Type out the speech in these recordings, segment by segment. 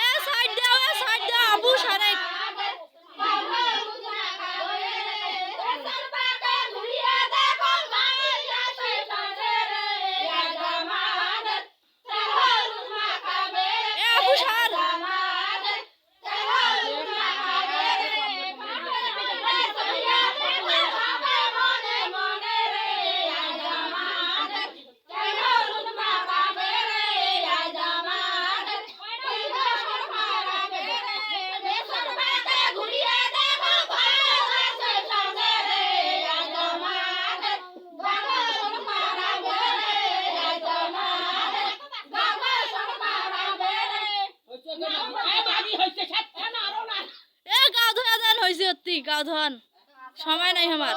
এ side দাও এ side দাও আবু সারে এ আবু সার এ গা ধোয়া দেন হয়েছে অতি গা সময় নাই আমার।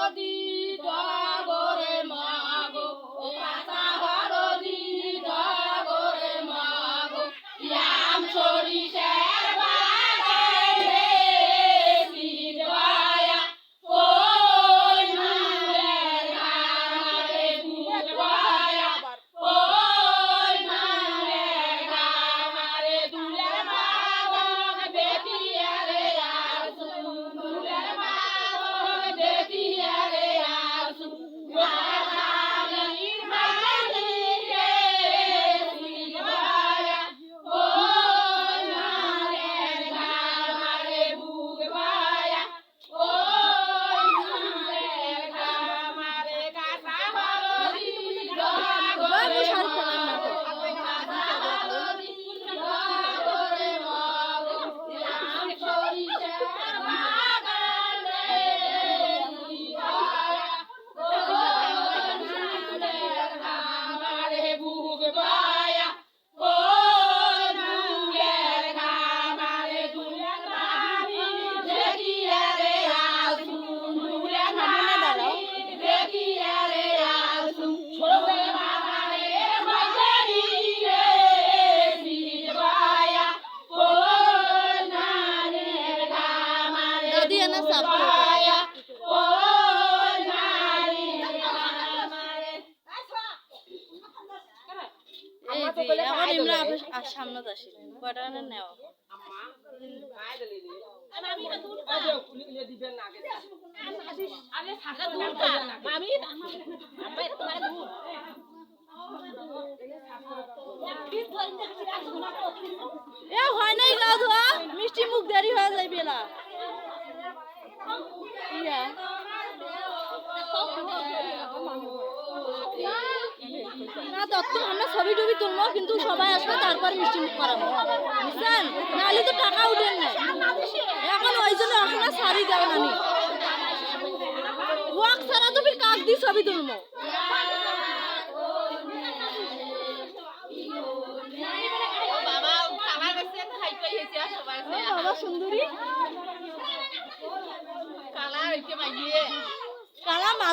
এখন আর সামনে আসি কয়টা নেওয়া। এ হয় নাই গা ধোয়া মিষ্টি মুখ দেরি হয়ে যায় বেলা ইয়া না আমরা ছবি টবি তুলবো কিন্তু সবাই আসবে তারপর মিষ্টি মুখ করাবো। বুঝছেন? নাহলে তো টাকা উঠেন না। এখন ওই জন্য আপনার শাড়ি দেবেন আমি। ওয়াক ছাড়া তুমি কাক দিয়ে ছবি তুলবো। বাবা সুন্দরী। কালা মাছ